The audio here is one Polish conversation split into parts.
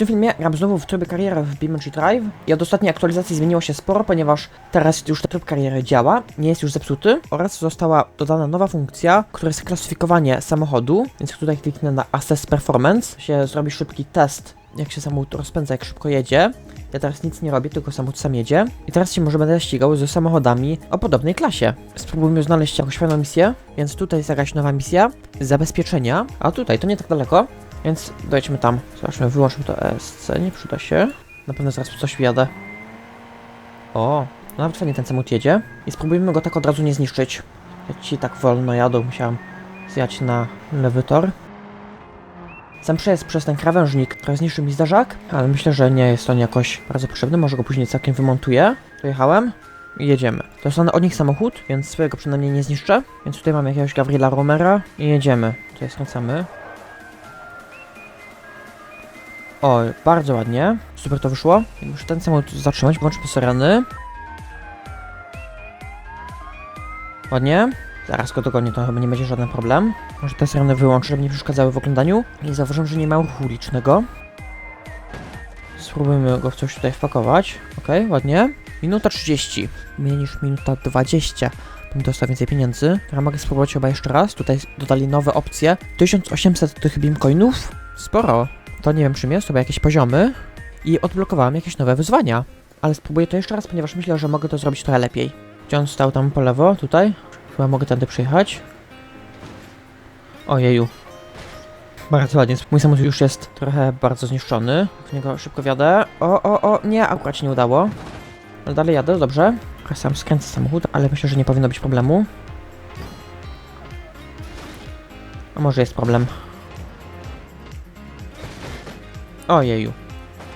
tym filmie gram znowu w trybie kariery w BeamNG Drive i od ostatniej aktualizacji zmieniło się sporo, ponieważ teraz już ten tryb kariery działa, nie jest już zepsuty oraz została dodana nowa funkcja, która jest klasyfikowanie samochodu, więc tutaj kliknę na Assess Performance, się zrobi szybki test, jak się samochód rozpędza, jak szybko jedzie. Ja teraz nic nie robię, tylko samochód sam jedzie. I teraz się może będę ścigał ze samochodami o podobnej klasie. Spróbujmy znaleźć jakąś fajną misję, więc tutaj jest jakaś nowa misja, zabezpieczenia, a tutaj to nie tak daleko, więc dojdźmy tam. Zobaczmy, wyłączmy to ESC, nie przyda się. Na pewno zaraz coś wjadę. O, no nawet fajnie ten samochód jedzie. I spróbujmy go tak od razu nie zniszczyć. Jak ci tak wolno jadą, musiałem zjać na lewy tor. Sam przejazd przez ten krawężnik trochę zniszczył mi zdarzak, ale myślę, że nie jest on jakoś bardzo potrzebny. Może go później całkiem wymontuję. Dojechałem i jedziemy. To jest od nich samochód, więc swojego przynajmniej nie zniszczę. Więc tutaj mamy jakiegoś Gabriela Romera i jedziemy. Tutaj skręcamy. O, bardzo ładnie. Super to wyszło. Muszę ten samochód zatrzymać, włączmy syreny. Ładnie. Zaraz go dogonię, to chyba nie będzie żaden problem. Może te syreny wyłączę, żeby nie przeszkadzały w oglądaniu. I zauważyłem, że nie ma ruchu ulicznego. Spróbujmy go w coś tutaj wpakować. Okej, ładnie. Minuta 30. Mniej niż minuta 20. Bym dostał więcej pieniędzy. Teraz mogę spróbować chyba jeszcze raz. Tutaj dodali nowe opcje. 1800 tych beamcoinów. Sporo. To nie wiem czym jest, to jakieś poziomy. I odblokowałem jakieś nowe wyzwania. Ale spróbuję to jeszcze raz, ponieważ myślę, że mogę to zrobić trochę lepiej. Gdzie stał tam po lewo? Tutaj? Chyba mogę tędy przyjechać. Ojeju. Bardzo ładnie. Mój samochód już jest trochę bardzo zniszczony. W niego szybko wjadę. O, o, o, nie, akurat się nie udało. Ale dalej jadę, dobrze. Sam skręcę samochód, ale myślę, że nie powinno być problemu. A może jest problem. Ojeju.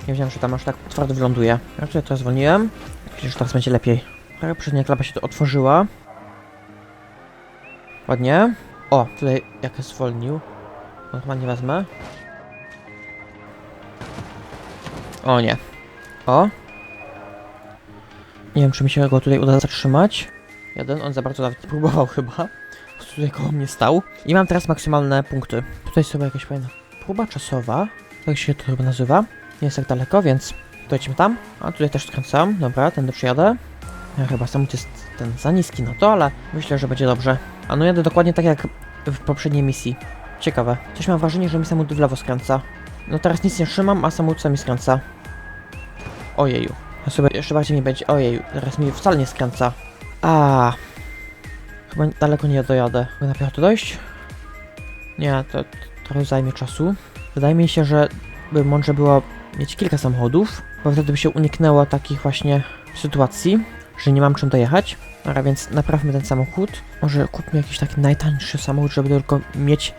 Nie wiedziałem, że tam aż tak twardo wyląduje. Ja tutaj to zwolniłem. Że teraz będzie lepiej. Ale przednia klapa się tu otworzyła. Ładnie. O, tutaj jak zwolnił. Normalnie wezmę. O nie. O. Nie wiem, czy mi się go tutaj uda zatrzymać. Jeden, on za bardzo nawet nie próbował chyba. Tutaj koło mnie stał. I mam teraz maksymalne punkty. Tutaj sobie jakaś fajna próba czasowa. Tak się to chyba nazywa. Nie jest tak daleko, więc dojdźmy tam. A tutaj też skręcam. Dobra, tędy przyjadę. Ja chyba samochód jest ten za niski na to, ale myślę, że będzie dobrze. A no jadę dokładnie tak jak w poprzedniej misji. Ciekawe. Coś mam wrażenie, że mi samochód w lewo skręca. No teraz nic nie trzymam, a samochód sami skręca. Ojeju. A sobie jeszcze bardziej mi będzie. Ojeju, teraz mi wcale nie skręca. A. Chyba daleko nie dojadę. Mogę na piechotę dojść? Nie, to, to trochę zajmie czasu. Wydaje mi się, że by mądrze było mieć kilka samochodów, bo wtedy by się uniknęło takich właśnie sytuacji, że nie mam czym dojechać. Dobra, więc naprawmy ten samochód. Może kupmy jakiś taki najtańszy samochód, żeby tylko mieć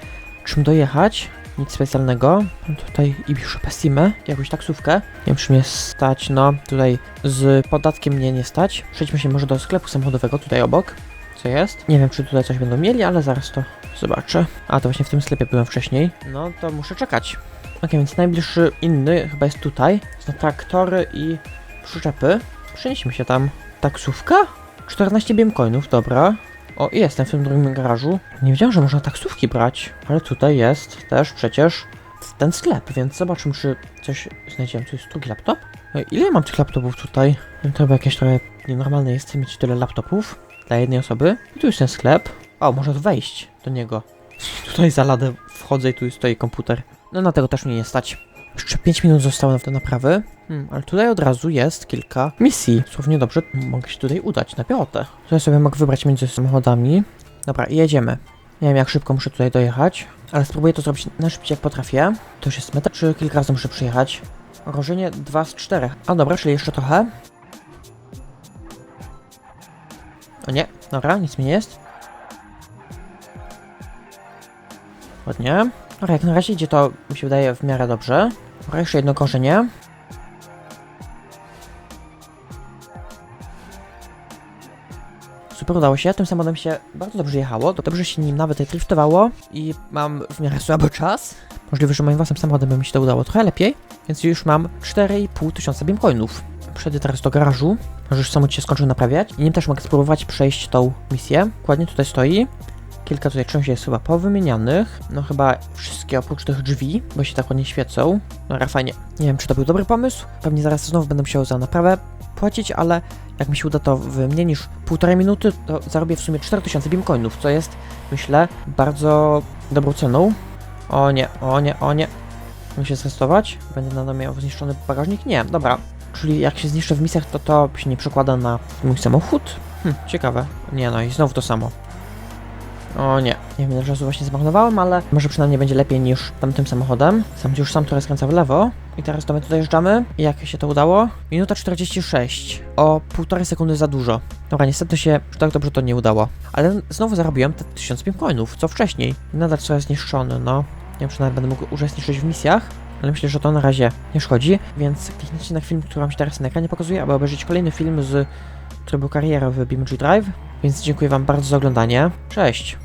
czym dojechać. Nic specjalnego. Tutaj Ibiszu Pessimę, jakąś taksówkę. Nie wiem, czy mnie stać, no. Tutaj z podatkiem mnie nie stać. Przejdźmy się może do sklepu samochodowego, tutaj obok. Co jest? Nie wiem, czy tutaj coś będą mieli, ale zaraz to zobaczę. A, to właśnie w tym sklepie byłem wcześniej. No, to muszę czekać. Ok, więc najbliższy inny chyba jest tutaj. Są traktory i przyczepy. Przenieśmy się tam. Taksówka? 14 biemcoinów, dobra. O, jestem w tym drugim garażu. Nie wiedziałem, że można taksówki brać, ale tutaj jest też przecież ten sklep, więc zobaczymy, czy coś znajdziemy. Tu jest drugi laptop? No, ile mam tych laptopów tutaj? To chyba jakieś trochę nienormalne jest mieć tyle laptopów dla jednej osoby. I tu jest ten sklep. O, tu wejść do niego. Tutaj za ladę wchodzę i tu stoi komputer. No na tego też mnie nie stać. Jeszcze 5 minut zostało do naprawy. Hmm, ale tutaj od razu jest kilka misji. Słownie dobrze, mogę się tutaj udać na piechotę. Tutaj sobie mogę wybrać między samochodami. Dobra, jedziemy. Nie wiem jak szybko muszę tutaj dojechać, ale spróbuję to zrobić najszybciej jak potrafię. To już jest meta, czy kilka razy muszę przyjechać? Ogrożenie 2 z 4. A dobra, czyli jeszcze trochę. O nie, dobra, nic mi nie jest. Ładnie. Dobra, jak na razie idzie to, mi się wydaje, w miarę dobrze. Dobra, jeszcze jedno korzenie. Super udało się, tym samochodem się bardzo dobrze jechało, dobrze się nim nawet driftowało i mam w miarę słaby czas. Możliwe, że moim własnym samochodem by mi się to udało trochę lepiej, więc już mam 4,5 tysiąca beamcoinów. Przejdę teraz do garażu, może już samochód się skończył naprawiać i nim też mogę spróbować przejść tą misję. Dokładnie tutaj stoi. Kilka tutaj części jest chyba powymienianych. No chyba wszystkie oprócz tych drzwi, bo się tak ładnie świecą. No fajnie. Nie wiem, czy to był dobry pomysł. Pewnie zaraz znowu będę musiał za naprawę płacić, ale jak mi się uda to w mniej niż półtorej minuty, to zarobię w sumie 4000 beamcoinów, co jest, myślę, bardzo dobrą ceną. O nie, o nie, o nie. Muszę się zrestować. Będę nadal miał zniszczony bagażnik? Nie, dobra. Czyli jak się zniszczę w misjach, to to się nie przekłada na mój samochód? Hm, ciekawe. Nie no i znowu to samo. O nie, nie wiem ile czasu właśnie zmarnowałem, ale może przynajmniej będzie lepiej niż tamtym samochodem. Sam już sam trochę skręca w lewo. I teraz to my tutaj jeżdżamy. Jak się to udało? Minuta 46. O półtorej sekundy za dużo. Dobra, niestety się tak dobrze to nie udało. Ale znowu zarobiłem te 1000 coinów, co wcześniej. Nadal co jest zniszczony, no. Nie wiem, czy nawet będę mógł uczestniczyć w misjach. Ale myślę, że to na razie nie szkodzi, więc kliknijcie na film, który wam się teraz na ekranie pokazuje, aby obejrzeć kolejny film z trybu kariery w BeamG Drive. Więc dziękuję wam bardzo za oglądanie. Cześć!